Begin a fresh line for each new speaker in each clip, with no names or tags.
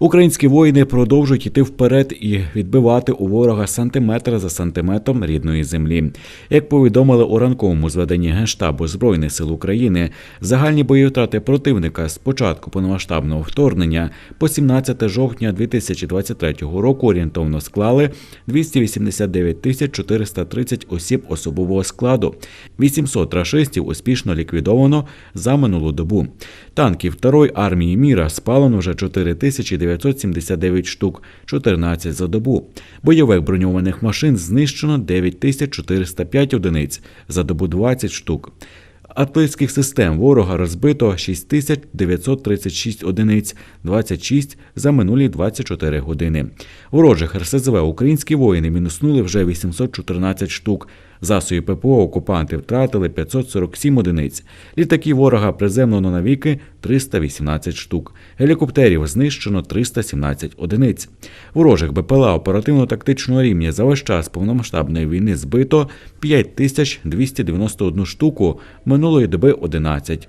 Українські воїни продовжують йти вперед і відбивати у ворога сантиметр за сантиметром рідної землі. Як повідомили у ранковому зведенні Генштабу Збройних сил України, загальні бойові втрати противника з початку повномасштабного вторгнення по 17 жовтня 2023 року орієнтовно склали 289 тисяч 430 осіб особового складу. 800 рашистів успішно ліквідовано за минулу добу. Танків Второї армії міра спалено вже 4979 штук, 14 за добу. Бойових броньованих машин знищено 9405 одиниць, за добу 20 штук. Артилерійських систем ворога розбито 6936 одиниць, 26 за минулі 24 години. Ворожих РСЗВ українські воїни мінуснули вже 814 штук. Засобів ППО окупанти втратили 547 одиниць. Літаки ворога приземлено навіки 318 штук. Гелікоптерів знищено 317 одиниць. Ворожих БПЛА оперативно-тактичного рівня за весь час повномасштабної війни збито 5291 штуку, минулої доби 11.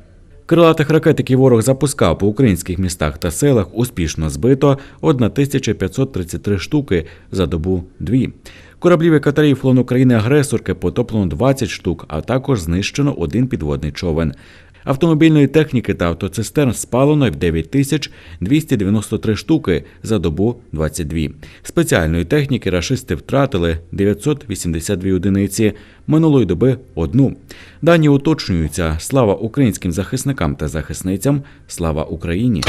Крилатих ракет, які ворог запускав по українських містах та селах, успішно збито 1533 штуки за добу дві. Кораблів і катерів флон України агресорки потоплено 20 штук, а також знищено один підводний човен. Автомобільної техніки та автоцистерн спалено в 9293 штуки за добу 22. Спеціальної техніки рашисти втратили 982 одиниці, минулої доби одну. Дані уточнюються. Слава українським захисникам та захисницям. Слава Україні!